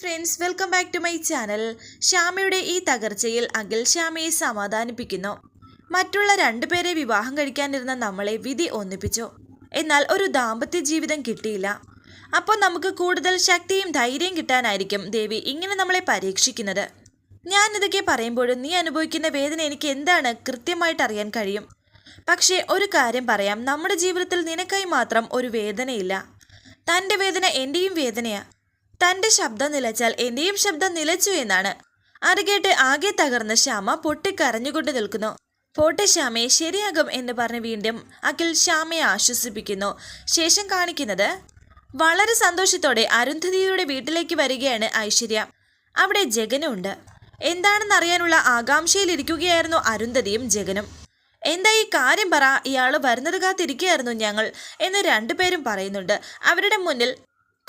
Friends welcome back to my channel. ശ്യാമയുടെ ഈ തകർച്ചയിൽ അഖിൽ ശ്യാമയെ സമാധാനിപ്പിക്കുന്നു. മറ്റുള്ള രണ്ടുപേരെ വിവാഹം കഴിക്കാനിരുന്ന നമ്മളെ വിധി ഒന്നിപ്പിച്ചു. എന്നാൽ ഒരു ദാമ്പത്യ ജീവിതം കിട്ടിയില്ല. അപ്പോൾ നമുക്ക് കൂടുതൽ ശക്തിയും ധൈര്യം കിട്ടാനായിരിക്കും ദേവി ഇങ്ങനെ നമ്മളെ പരീക്ഷിക്കുന്നത്. ഞാൻ ഇതൊക്കെ പറയുമ്പോഴും നീ അനുഭവിക്കുന്ന വേദന എനിക്ക് എന്താണ് കൃത്യമായിട്ട് അറിയാൻ കഴിയും. പക്ഷേ ഒരു കാര്യം പറയാം. നമ്മുടെ ജീവിതത്തിൽ നിനക്കായി മാത്രം ഒരു വേദനയില്ല. തന്റെ വേദന എന്റെയും വേദനയാ. തന്റെ ശബ്ദം നിലച്ചാൽ എന്റെയും ശബ്ദം നിലച്ചു എന്നാണ്. അറികേട്ട് കേട്ട് ആകെ തകർന്ന ശ്യാമ പൊട്ടിക്കരഞ്ഞുകൊണ്ട് നിൽക്കുന്നു. പോട്ടെ ശ്യാമയെ ശരിയാകും എന്ന് പറഞ്ഞ് വീണ്ടും അഖിൽ ശ്യാമയെ ആശ്വസിപ്പിക്കുന്നു. ശേഷം കാണിക്കുന്നത് വളരെ സന്തോഷത്തോടെ അരുന്ധതിയുടെ വീട്ടിലേക്ക് വരികയാണ് ഐശ്വര്യ. അവിടെ ജഗനുണ്ട് എന്താണെന്ന് അറിയാനുള്ള ആകാംക്ഷയിലിരിക്കുകയായിരുന്നു അരുന്ധതിയും ജഗനും. എന്താ ഈ കാര്യം പറ ഇയാൾ വരുന്നത് കാത്തിരിക്കുകയായിരുന്നു ഞങ്ങൾ എന്ന് രണ്ടുപേരും പറയുന്നുണ്ട്. അവരുടെ മുന്നിൽ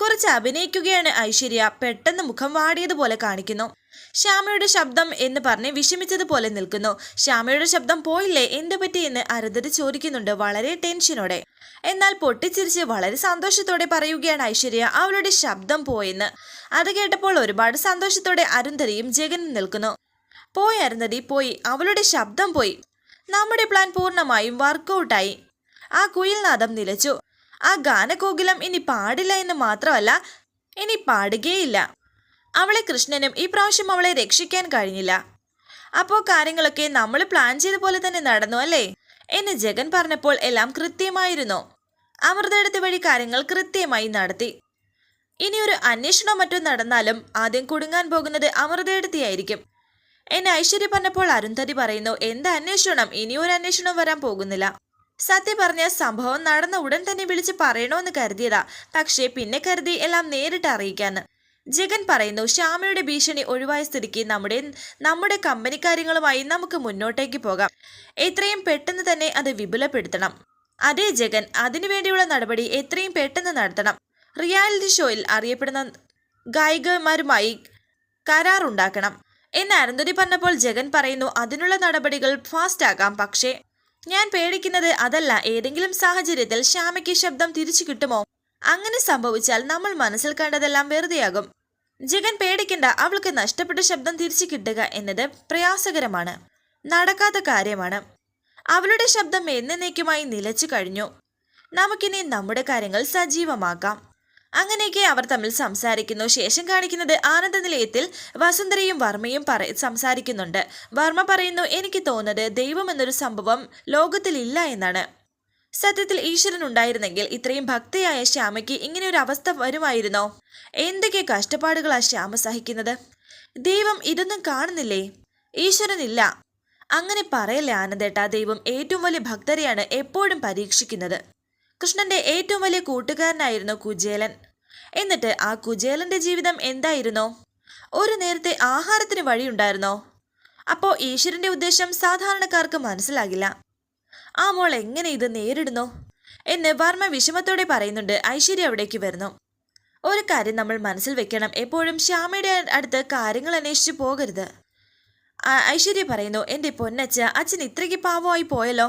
കുറച്ച് അഭിനയിക്കുകയാണ് ഐശ്വര്യ. പെട്ടെന്ന് മുഖം വാടിയതുപോലെ കാണിക്കുന്നു. ശ്യാമയുടെ ശബ്ദം എന്ന് പറഞ്ഞ് വിഷമിച്ചതുപോലെ നിൽക്കുന്നു. ശ്യാമയുടെ ശബ്ദം പോയില്ലേ? എന്ത് പറ്റി എന്ന് അരുന്ധതി ചോദിക്കുന്നുണ്ട് വളരെ ടെൻഷനോടെ. എന്നാൽ പൊട്ടിച്ചിരിച്ച് വളരെ സന്തോഷത്തോടെ പറയുകയാണ് ഐശ്വര്യ അവളുടെ ശബ്ദം പോയെന്ന് അത് കേട്ടപ്പോൾ ഒരുപാട് സന്തോഷത്തോടെ അരുന്ധതിയും ജഗനും നിൽക്കുന്നു. പോയി അരുന്ധതി പോയി. അവളുടെ ശബ്ദം പോയി. നമ്മുടെ പ്ലാൻ പൂർണമായും വർക്കൗട്ടായി. ആ കുയിൽനാദം നിലച്ചു. ആ ഗാനകോകിലം ഇനി പാടില്ല എന്ന് മാത്രമല്ല ഇനി പാടുകയില്ല. അവളെ കൃഷ്ണനും ഈ പ്രാവശ്യം അവളെ രക്ഷിക്കാൻ കഴിഞ്ഞില്ല. അപ്പോൾ കാര്യങ്ങളൊക്കെ നമ്മൾ പ്ലാൻ ചെയ്ത പോലെ തന്നെ നടന്നു അല്ലേ? എന്ന് ജഗൻ പറഞ്ഞപ്പോൾ എല്ലാം കൃത്യമായിരുന്നു. അമൃതയെടുത്ത വഴി കാര്യങ്ങൾ കൃത്യമായി നടത്തി. ഇനി ഒരു അന്വേഷണം മറ്റോ നടന്നാലും ആദ്യം കുടുങ്ങാൻ പോകുന്നത് അമൃതയെടുത്തിയായിരിക്കും എന്നെ ഐശ്വര്യ പറഞ്ഞപ്പോൾ അരുന്ധതി പറയുന്നു എന്ത് അന്വേഷണം? ഇനിയൊരു അന്വേഷണം വരാൻ പോകുന്നില്ല. സത്യം പറഞ്ഞ സംഭവം നടന്ന ഉടൻ തന്നെ വിളിച്ച് പറയണമെന്ന് കരുതിയതാ. പക്ഷേ പിന്നെ കരുതി എല്ലാം നേരിട്ട് അറിയിക്കാന്ന്. ജഗൻ പറയുന്നു ശ്യാമയുടെ ഭീഷണി ഒഴിവായ സ്ഥിതിക്ക് നമ്മുടെ നമ്മുടെ കമ്പനി കാര്യങ്ങളുമായി നമുക്ക് മുന്നോട്ടേക്ക് പോകാം. എത്രയും പെട്ടെന്ന് തന്നെ അത് വിപുലപ്പെടുത്തണം. അതേ ജഗൻ അതിനുവേണ്ടിയുള്ള നടപടി എത്രയും പെട്ടെന്ന് നടത്തണം. റിയാലിറ്റി ഷോയിൽ അറിയപ്പെടുന്ന ഗായികമാരുമായി കരാറുണ്ടാക്കണം എന്ന് അരുന്ധതി പറഞ്ഞപ്പോൾ ജഗൻ പറയുന്നു അതിനുള്ള നടപടികൾ ഫാസ്റ്റ് പക്ഷേ ഞാൻ പേടിക്കുന്നത് അതല്ല. ഏതെങ്കിലും സാഹചര്യത്തിൽ ശ്യാമയ്ക്ക് ശബ്ദം തിരിച്ചു കിട്ടുമോ? അങ്ങനെ സംഭവിച്ചാൽ നമ്മൾ മനസ്സിൽ കണ്ടതെല്ലാം വെറുതെയാകും. ജഗൻ പേടിക്കണ്ട. അവൾക്ക് നഷ്ടപ്പെട്ട ശബ്ദം തിരിച്ചു കിട്ടുക എന്നത് പ്രയാസകരമാണ്. നടക്കാത്ത കാര്യമാണ്. അവളുടെ ശബ്ദം എന്നേക്കുമായി നിലച്ചു കഴിഞ്ഞു. നമുക്കിനി നമ്മുടെ കാര്യങ്ങൾ സജീവമാക്കാം. അങ്ങനെയൊക്കെ അവർ തമ്മിൽ സംസാരിക്കുന്നു. ശേഷം കാണിക്കുന്നത് ആനന്ദ നിലയത്തിൽ വസുന്ധരയും വർമ്മയും പറ സംസാരിക്കുന്നുണ്ട്. വർമ്മ പറയുന്നു എനിക്ക് തോന്നുന്നത് ദൈവം എന്നൊരു സംഭവം ലോകത്തിലില്ല എന്നാണ്. സത്യത്തിൽ ഈശ്വരൻ ഉണ്ടായിരുന്നെങ്കിൽ ഇത്രയും ഭക്തയായ ശ്യാമയ്ക്ക് ഇങ്ങനെ ഒരു അവസ്ഥ വരുമായിരുന്നോ? എന്തൊക്കെ കഷ്ടപ്പാടുകളാ ശ്യാമ സഹിക്കുന്നത്? ദൈവം ഇതൊന്നും കാണുന്നില്ലേ? ഈശ്വരനില്ല അങ്ങനെ പറയല്ലേ ആനന്ദേട്ട ദൈവം ഏറ്റവും വലിയ ഭക്തരെയാണ് എപ്പോഴും പരീക്ഷിക്കുന്നത്. കൃഷ്ണന്റെ ഏറ്റവും വലിയ കൂട്ടുകാരനായിരുന്നു കുചേലൻ. എന്നിട്ട് ആ കുചേലന്റെ ജീവിതം എന്തായിരുന്നോ? ഒരു നേരത്തെ ആഹാരത്തിന് വഴിയുണ്ടായിരുന്നോ? അപ്പോ ഈശ്വരന്റെ ഉദ്ദേശം സാധാരണക്കാർക്ക് മനസ്സിലാകില്ല. ആ മോൾ എങ്ങനെ ഇത് നേരിടുന്നു? എന്ന് വർമ്മ വിഷമത്തോടെ പറയുന്നുണ്ട് ഐശ്വര്യ അവിടേക്ക് വരുന്നു. ഒരു കാര്യം നമ്മൾ മനസ്സിൽ വെക്കണം എപ്പോഴും ശ്യാമയുടെ അടുത്ത് കാര്യങ്ങൾ അന്വേഷിച്ചു പോകരുത്. ഐശ്വര്യ പറയുന്നു എന്റെ പൊന്നച്ച അച്ഛൻ ഇത്രയ്ക്ക് പാവമായി പോയല്ലോ.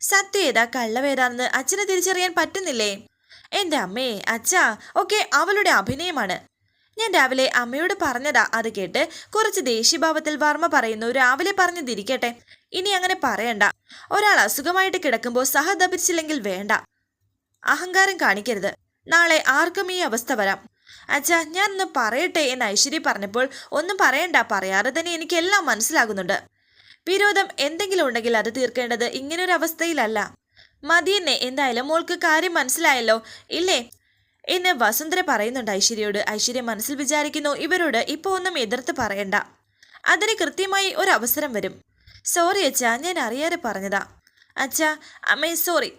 സത്യേതാ കള്ളവേതാണെന്ന് അച്ഛനെ തിരിച്ചറിയാൻ പറ്റുന്നില്ലേ? എന്റെ അമ്മേ അച്ഛാ ഒക്കെ അവളുടെ അഭിനയമാണ്. ഞാൻ രാവിലെ അമ്മയോട് പറഞ്ഞതാ അത് കേട്ട് കുറച്ച് ദേഷ്യഭാവത്തിൽ വർമ്മ പറയുന്നു രാവിലെ പറഞ്ഞതിരിക്കട്ടെ. ഇനി അങ്ങനെ പറയണ്ട. ഒരാൾ അസുഖമായിട്ട് കിടക്കുമ്പോൾ സഹതപിച്ചില്ലെങ്കിൽ വേണ്ട. അഹങ്കാരം കാണിക്കരുത്. നാളെ ആർക്കും ഈ അവസ്ഥ വരാം. അച്ഛാ ഞാൻ ഒന്ന് പറയട്ടെ എന്ന് ഐശ്വര്യ പറഞ്ഞപ്പോൾ ഒന്നും പറയണ്ട പറയാതെ തന്നെ എനിക്കെല്ലാം മനസ്സിലാകുന്നുണ്ട്. വിരോധം എന്തെങ്കിലും ഉണ്ടെങ്കിൽ അത് തീർക്കേണ്ടത് ഇങ്ങനൊരു അവസ്ഥയിലല്ല മതിയെന്നെ എന്തായാലും മോൾക്ക് കാര്യം മനസ്സിലായല്ലോ. ഇല്ലേ? എന്ന് വസുന്ധര പറയുന്നുണ്ട് ഐശ്വര്യയോട്. ഐശ്വര്യ മനസ്സിൽ വിചാരിക്കുന്നു ഇവരോട് ഇപ്പോൾ ഒന്നും എതിർത്ത് പറയണ്ട. അതിന് കൃത്യമായി ഒരു അവസരം വരും. സോറി അച്ഛാ ഞാൻ അറിയാതെ പറഞ്ഞതാ. അച്ഛാ അമ്മേ സോറി.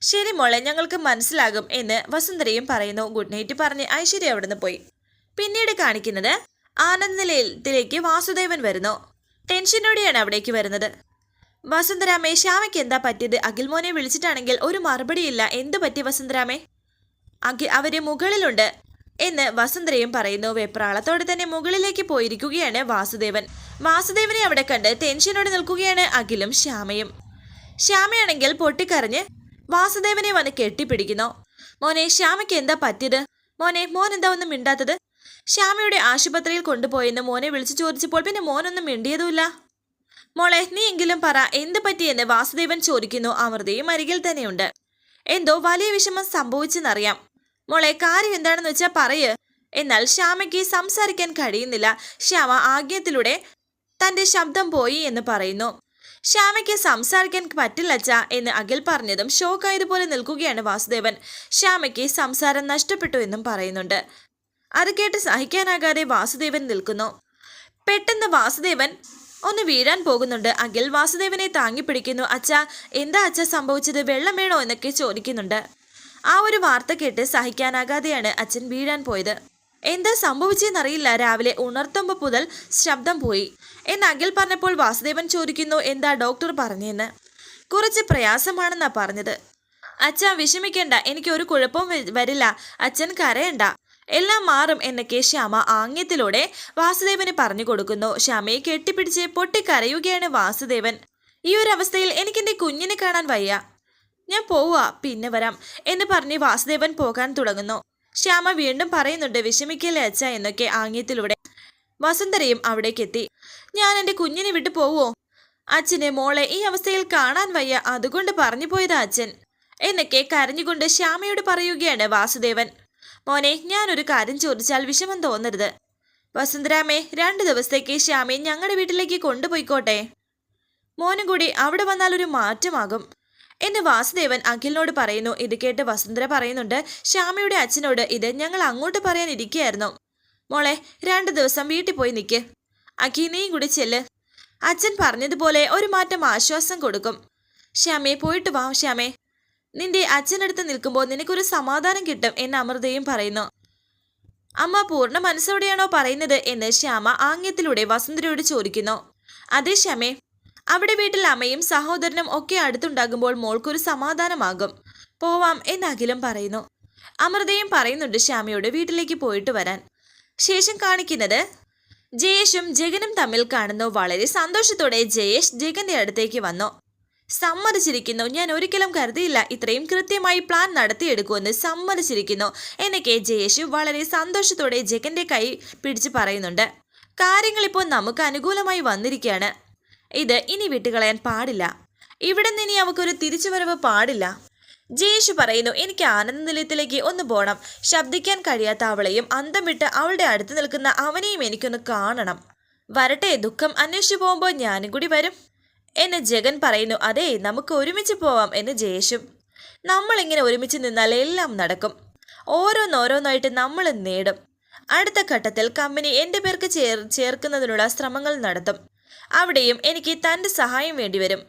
ശരി മോളെ ഞങ്ങൾക്ക് മനസ്സിലാകും എന്ന് വസുന്ധരയും പറയുന്നു. ഗുഡ് നൈറ്റ് പറഞ്ഞ് ഐശ്വര്യ അവിടുന്ന് പോയി. പിന്നീട് കാണിക്കുന്നത് ആനന്ദ നിലയത്തിലേക്ക് വാസുദേവൻ വരുന്നു. ടെൻഷനോടെയാണ് അവിടേക്ക് വരുന്നത്. വസുന്ധരാമേ ശ്യാമയ്ക്ക് എന്താ പറ്റിയത്? അഖിൽമോനെ വിളിച്ചിട്ടാണെങ്കിൽ ഒരു മറുപടിയില്ല. എന്തു പറ്റി വസുന്ധരാമേ? അഖി അവർ മുകളിലുണ്ട് എന്ന് വസുന്ധരയും പറയുന്നു. വെപ്രാളത്തോടെ തന്നെ മുകളിലേക്ക് പോയിരിക്കുകയാണ് വാസുദേവൻ. വാസുദേവനെ അവിടെ കണ്ട് ടെൻഷനോടെ നിൽക്കുകയാണ് അഖിലും ശ്യാമയും. ശ്യാമയാണെങ്കിൽ പൊട്ടിക്കറിഞ്ഞ് വാസുദേവനെ വന്ന് കെട്ടിപ്പിടിക്കുന്നു. മോനെ ശ്യാമയ്ക്ക് എന്താ പറ്റിയത്? മോനെ മോൻ എന്താ ഒന്നും മിണ്ടാത്തത്? ശ്യാമയുടെ ആശുപത്രിയിൽ കൊണ്ടുപോയെന്ന് മോനെ വിളിച്ചു ചോദിച്ചപ്പോൾ പിന്നെ മോനൊന്നും മിണ്ടിയതുമില്ല. മോളെ നീ എങ്കിലും പറ എന്ത് പറ്റിയെന്ന് വാസുദേവൻ ചോദിക്കുന്നു. അമൃതയും അരികിൽ തന്നെയുണ്ട്. എന്തോ വലിയ വിഷമം സംഭവിച്ചെന്നറിയാം. മോളെ കാര്യം എന്താണെന്ന് വെച്ചാൽ പറയ്. എന്നാൽ ശ്യാമയ്ക്ക് സംസാരിക്കാൻ കഴിയുന്നില്ല. ശ്യാമ ആഗ്യത്തിലൂടെ തന്റെ ശബ്ദം പോയി എന്ന് പറയുന്നു. ശ്യാമയ്ക്ക് സംസാരിക്കാൻ പറ്റില്ലച്ച എന്ന് അഖിൽ പറഞ്ഞതും ഷോക്കായതുപോലെ നിൽക്കുകയാണ് വാസുദേവൻ. ശ്യാമയ്ക്ക് സംസാരം നഷ്ടപ്പെട്ടു എന്നും പറയുന്നുണ്ട്. അത് കേട്ട് സഹിക്കാനാകാതെ വാസുദേവൻ നിൽക്കുന്നു. പെട്ടെന്ന് വാസുദേവൻ ഒന്ന് വീഴാൻ പോകുന്നുണ്ട്. അഖിൽ വാസുദേവനെ താങ്ങി പിടിക്കുന്നു. അച്ഛ എന്താ അച്ഛ സംഭവിച്ചത്? വെള്ളം വേണോ എന്നൊക്കെ ചോദിക്കുന്നുണ്ട്. ആ ഒരു വാർത്ത കേട്ട് സഹിക്കാനാകാതെയാണ് അച്ഛൻ വീഴാൻ പോയത്. എന്താ സംഭവിച്ചെന്നറിയില്ല. രാവിലെ ഉണർത്തുമ്പോൾ മുതൽ ശബ്ദം പോയി. എന്ന് അഖിൽ പറഞ്ഞപ്പോൾ വാസുദേവൻ ചോദിക്കുന്നു എന്താ ഡോക്ടർ പറഞ്ഞെന്ന്? കുറച്ച് പ്രയാസമാണെന്നാ പറഞ്ഞത്. അച്ഛ വിഷമിക്കേണ്ട. എനിക്ക് ഒരു കുഴപ്പവും വരില്ല. അച്ഛൻ കരയണ്ട. എല്ലാം മാറും എന്നൊക്കെ ശ്യാമ ആംഗ്യത്തിലൂടെ വാസുദേവന് പറഞ്ഞു കൊടുക്കുന്നു. ശ്യാമയെ കെട്ടിപ്പിടിച്ച് പൊട്ടിക്കരയുകയാണ് വാസുദേവൻ. ഈ ഒരു അവസ്ഥയിൽ എനിക്കെന്റെ കുഞ്ഞിനെ കാണാൻ വയ്യ. ഞാൻ പോവാ പിന്നെ വരാം എന്ന് പറഞ്ഞ് വാസുദേവൻ പോകാൻ തുടങ്ങുന്നു. ശ്യാമ വീണ്ടും പറയുന്നുണ്ട് വിഷമിക്കല്ലേ അച്ഛ? എന്നൊക്കെ ആംഗ്യത്തിലൂടെ വസുന്ധരയും അവിടേക്കെത്തി ഞാൻ എന്റെ കുഞ്ഞിനെ വിട്ടു പോവോ? അച്ഛനെ മോളെ ഈ അവസ്ഥയിൽ കാണാൻ വയ്യ. അതുകൊണ്ട് പറഞ്ഞു പോയതാ അച്ഛൻ. എന്നൊക്കെ കരഞ്ഞുകൊണ്ട് ശ്യാമയോട് പറയുകയാണ് വാസുദേവൻ. മോനെ ഞാനൊരു കാര്യം ചോദിച്ചാൽ വിഷമം തോന്നരുത്. വസുന്ധരാമേ രണ്ട് ദിവസത്തേക്ക് ശ്യാമെ ഞങ്ങളുടെ വീട്ടിലേക്ക് കൊണ്ടുപോയിക്കോട്ടെ. മോനും കൂടി അവിടെ വന്നാൽ ഒരു മാറ്റമാകും. എന്ന് വാസുദേവൻ അഖിലിനോട് പറയുന്നു. ഇത് കേട്ട് വസുന്ധര പറയുന്നുണ്ട് ശ്യാമയുടെ അച്ഛനോട് ഇത് ഞങ്ങൾ അങ്ങോട്ട് പറയാൻ ഇരിക്കുകയായിരുന്നു. മോളെ രണ്ട് ദിവസം വീട്ടിൽ പോയി നിൽക്ക് അഖി നീയും കൂടി ചെല്ല്. അച്ഛൻ പറഞ്ഞതുപോലെ ഒരു മാറ്റം ആശ്വാസം കൊടുക്കും. ശ്യാമേ പോയിട്ട് വാ ശ്യാമേ. നിന്റെ അച്ഛനടുത്ത് നിൽക്കുമ്പോൾ നിനക്കൊരു സമാധാനം കിട്ടും എന്ന് അമൃതയും പറയുന്നു. അമ്മ പൂർണ മനസ്സോടെയാണോ പറയുന്നത് എന്ന് ശ്യാമ ആംഗ്യത്തിലൂടെ വസുന്ധരയോട് ചോദിക്കുന്നു. അതേ ശ്യാമേ അവിടെ വീട്ടിൽ അമ്മയും സഹോദരനും ഒക്കെ അടുത്തുണ്ടാകുമ്പോൾ മോൾക്കൊരു സമാധാനമാകും. പോവാം എന്ന് അഖിലും പറയുന്നു. അമൃതയും പറയുന്നുണ്ട് ശ്യാമയോട് വീട്ടിലേക്ക് പോയിട്ട് വരാൻ. ശേഷം കാണിക്കുന്നത് ജയേഷും ജഗനും തമ്മിൽ കാണുന്നു. വളരെ സന്തോഷത്തോടെ ജയേഷ് ജഗന്റെ അടുത്തേക്ക് വന്നു. സമ്മതിച്ചിരിക്കുന്നു. ഞാൻ ഒരിക്കലും കരുതിയില്ല ഇത്രയും കൃത്യമായി പ്ലാൻ നടത്തിയെടുക്കുമെന്ന് സമ്മതിച്ചിരിക്കുന്നു. എന്നൊക്കെ ജയേഷ് വളരെ സന്തോഷത്തോടെ ജഗന്റെ കൈ പിടിച്ച് പറയുന്നുണ്ട്. കാര്യങ്ങളിപ്പോൾ നമുക്ക് അനുകൂലമായി വന്നിരിക്കുകയാണ്. ഇത് ഇനി വിട്ടുകളയാൻ പാടില്ല. ഇവിടെ നിന്ന് ഇനി അവക്കൊരു തിരിച്ചുവരവ് പാടില്ല. ജയേഷ് പറയുന്നു എനിക്ക് ആനന്ദ നിലയത്തിലേക്ക് ഒന്ന് പോകണം ശബ്ദിക്കാൻ കഴിയാത്ത അവളെയും അന്തം വിട്ട് അവളുടെ അടുത്ത് നിൽക്കുന്ന അവനെയും എനിക്കൊന്ന് കാണണം. വരട്ടെ ദുഃഖം അന്വേഷിച്ചു പോകുമ്പോൾ ഞാനും കൂടി വരും. എന്ന് ജഗൻ പറയുന്നു അതെ നമുക്ക് ഒരുമിച്ച് പോവാം എന്ന് ജയേഷും. നമ്മളിങ്ങനെ ഒരുമിച്ച് നിന്നാൽ എല്ലാം നടക്കും. ഓരോന്നോരോന്നായിട്ട് നമ്മൾ നേടും. അടുത്ത ഘട്ടത്തിൽ കമ്പനി എന്റെ പേർക്ക് ചേർ ചേർക്കുന്നതിനുള്ള ശ്രമങ്ങൾ നടത്തും. അവിടെയും എനിക്ക് തന്റെ സഹായം വേണ്ടിവരും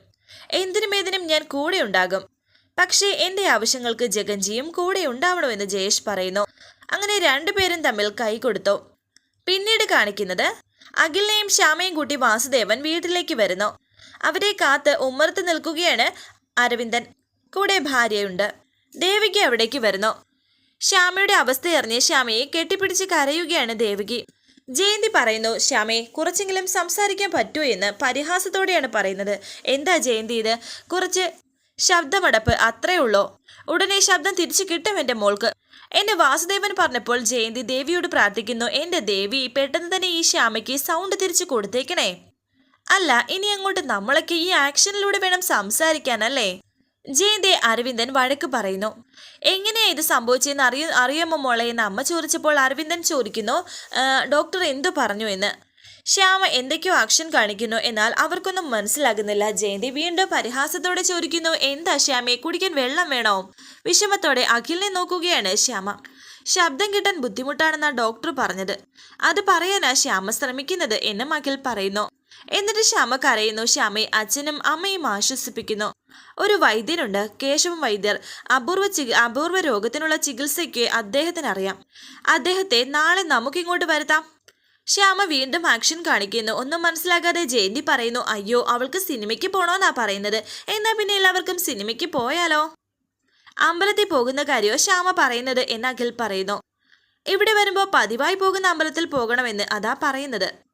എന്തിനും ഏതിനും ഞാൻ കൂടെ ഉണ്ടാകും. പക്ഷേ എന്റെ ആവശ്യങ്ങൾക്ക് ജഗൻജിയും കൂടെ ഉണ്ടാവണമെന്ന് ജയേഷ് പറയുന്നു. അങ്ങനെ രണ്ടുപേരും തമ്മിൽ കൈ കൊടുത്തു. പിന്നീട് കാണിക്കുന്നത് അഖിലിനെയും ശ്യാമയും കൂട്ടി വാസുദേവൻ വീട്ടിലേക്ക് വരുന്നു. അവരെ കാത്ത് ഉമ്മർത്ത് നിൽക്കുകയാണ് അരവിന്ദൻ. കൂടെ ഭാര്യയുണ്ട്. ദേവികി അവിടേക്ക് വരുന്നു. ശ്യാമയുടെ അവസ്ഥയറിഞ്ഞ് ശ്യാമയെ കെട്ടിപ്പിടിച്ച് കരയുകയാണ് ദേവികി. ജയന്തി പറയുന്നു ശ്യാമയെ കുറച്ചെങ്കിലും സംസാരിക്കാൻ പറ്റൂ എന്ന് പരിഹാസത്തോടെയാണ് പറയുന്നത്. എന്താ ജയന്തി ഇത്? കുറച്ച് ശബ്ദമടപ്പ് അത്രേ ഉള്ളോ. ഉടനെ ശബ്ദം തിരിച്ചു കിട്ടും എന്റെ മോൾക്ക്. എന്നെ വാസുദേവൻ പറഞ്ഞപ്പോൾ ജയന്തി ദേവിയോട് പ്രാർത്ഥിക്കുന്നു എന്റെ ദേവി പെട്ടെന്ന് തന്നെ ഈ ശ്യാമയ്ക്ക് സൗണ്ട് തിരിച്ചു കൊടുത്തേക്കണേ. അല്ല ഇനി അങ്ങോട്ട് നമ്മളൊക്കെ ഈ ആക്ഷനിലൂടെ വേണം സംസാരിക്കാനല്ലേ ജയന്തി അരവിന്ദൻ വഴക്ക് പറയുന്നു. എങ്ങനെയാ ഇത് സംഭവിച്ചതെന്ന് അറിയ അറിയാമോ മോളെ? എന്ന് അമ്മ ചോദിച്ചപ്പോൾ അരവിന്ദൻ ചോദിക്കുന്നു ഡോക്ടർ എന്തു പറഞ്ഞു എന്ന്. ശ്യാമ എന്തൊക്കെയോ ആക്ഷൻ കാണിക്കുന്നു എന്നാൽ അവർക്കൊന്നും മനസ്സിലാകുന്നില്ല. ജയന്തി വീണ്ടും പരിഹാസത്തോടെ ചോദിക്കുന്നു എന്താ ശ്യാമയെ കുടിക്കാൻ വെള്ളം വേണോ? വിഷമത്തോടെ അഖിലിനെ നോക്കുകയാണ് ശ്യാമ. ശബ്ദം കിട്ടാൻ ബുദ്ധിമുട്ടാണെന്നാണ് ഡോക്ടർ പറഞ്ഞത്. അത് പറയാനാ ശ്യാമ ശ്രമിക്കുന്നത് എന്നും അഖിൽ പറയുന്നു. എന്നിട്ട് ശ്യാമ കരയുന്നു. ശ്യാമയെ അച്ഛനും അമ്മയും ആശ്വസിപ്പിക്കുന്നു. ഒരു വൈദ്യനുണ്ട്. കേശവ വൈദ്യർ. അപൂർവ ചികി അപൂർവ രോഗത്തിനുള്ള ചികിത്സയ്ക്ക് അദ്ദേഹത്തിന് അറിയാം അദ്ദേഹത്തെ നാളെ നമുക്കിങ്ങോട്ട് വരുത്താം. ശ്യാമ വീണ്ടും ആക്ഷൻ കാണിക്കുന്നു. ഒന്നും മനസ്സിലാക്കാതെ ജയന്തി പറയുന്നു അയ്യോ അവൾക്ക് സിനിമയ്ക്ക് പോണോന്നാ പറയുന്നത്. എന്നാ പിന്നെ എല്ലാവർക്കും സിനിമയ്ക്ക് പോയാലോ? അമ്പലത്തിൽ പോകുന്ന കാര്യമോ ശ്യാമ പറയുന്നത് എന്ന് അഖിൽ പറയുന്നു. ഇവിടെ വരുമ്പോൾ പതിവായി പോകുന്ന അമ്പലത്തിൽ പോകണമെന്ന് അതാ പറയുന്നത്.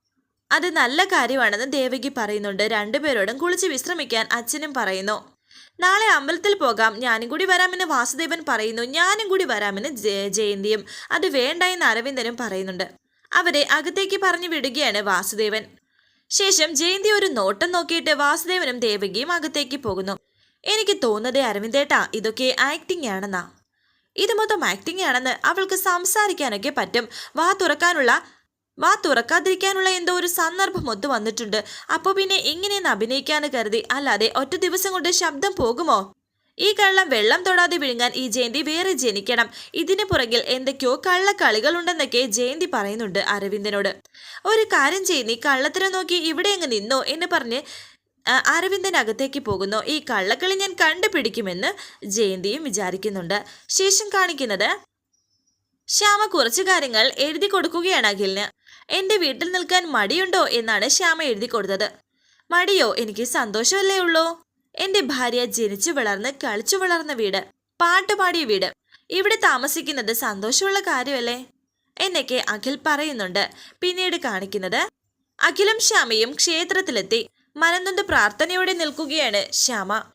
അത് നല്ല കാര്യമാണെന്ന് ദേവകി പറയുന്നുണ്ട്. രണ്ടുപേരോടും കുളിച്ച് വിശ്രമിക്കാൻ അച്ഛനും പറയുന്നു. നാളെ അമ്പലത്തിൽ പോകാം. ഞാനും കൂടി വരാമെന്ന് വാസുദേവൻ പറയുന്നു. ഞാനും കൂടി വരാമെന്ന് ജയ- ജയന്തിയും അത് വേണ്ട എന്ന് അരവിന്ദനും പറയുന്നുണ്ട്. അവരെ അകത്തേക്ക് പറഞ്ഞു വിടുകയാണ് വാസുദേവൻ. ശേഷം ജയന്തി ഒരു നോട്ടം നോക്കിയിട്ട് വാസുദേവനും ദേവകിയും അകത്തേക്ക് പോകുന്നു. എനിക്ക് തോന്നുന്നത് അരവിന്ദേട്ടാ ഇതൊക്കെ ആക്ടിംഗ് ആണെന്നാ. ഇത് മൊത്തം ആക്ടിംഗ് ആണെന്ന് അവൾക്ക് സംസാരിക്കാനൊക്കെ പറ്റും. വാ തുറക്കാനുള്ള വാ തുറക്കാതിരിക്കാനുള്ള എന്തോ ഒരു സന്ദർഭം ഒത്തു വന്നിട്ടുണ്ട്. അപ്പോൾ പിന്നെ എങ്ങനെയെന്ന് അഭിനയിക്കാന്ന് കരുതി. അല്ലാതെ ഒറ്റ ദിവസം കൊണ്ട് ശബ്ദം പോകുമോ? ഈ കള്ളം വെള്ളം തൊടാതെ വിഴുങ്ങാൻ ഈ ജയന്തി വേറെ ജനിക്കണം. ഇതിന് പുറകിൽ എന്തൊക്കെയോ കള്ളക്കളികളുണ്ടെന്നൊക്കെ ജയന്തി പറയുന്നുണ്ട് അരവിന്ദനോട്. ഒരു കാര്യം ചെയ്ത് നീ കള്ളത്തിനെ നോക്കി ഇവിടെ അങ്ങ് നിന്നോ എന്ന് പറഞ്ഞ് അരവിന്ദൻ അകത്തേക്ക് പോകുന്നു. ഈ കള്ളക്കളി ഞാൻ കണ്ടുപിടിക്കുമെന്ന് ജയന്തിയും വിചാരിക്കുന്നുണ്ട്. ശേഷം കാണിക്കുന്നത് ശ്യാമ കുറച്ചു കാര്യങ്ങൾ എഴുതി കൊടുക്കുകയാണ് അഖിലിന്. എന്റെ വീട്ടിൽ നിൽക്കാൻ മടിയുണ്ടോ? എന്നാണ് ശ്യാമ എഴുതി കൊടുത്തത്. മടിയോ? എനിക്ക് സന്തോഷമല്ലേ ഉള്ളൂ. എന്റെ ഭാര്യ ജനിച്ചു വളർന്ന് കളിച്ചു വളർന്ന വീട് പാട്ടുപാടിയ വീട്. ഇവിടെ താമസിക്കുന്നത് സന്തോഷമുള്ള കാര്യമല്ലേ? എന്നൊക്കെ അഖിൽ പറയുന്നുണ്ട്. പിന്നീട് കാണിക്കുന്നത് അഖിലും ശ്യാമയും ക്ഷേത്രത്തിലെത്തി. മനനൊന്ത് പ്രാർത്ഥനയോടെ നിൽക്കുകയാണ് ശ്യാമ.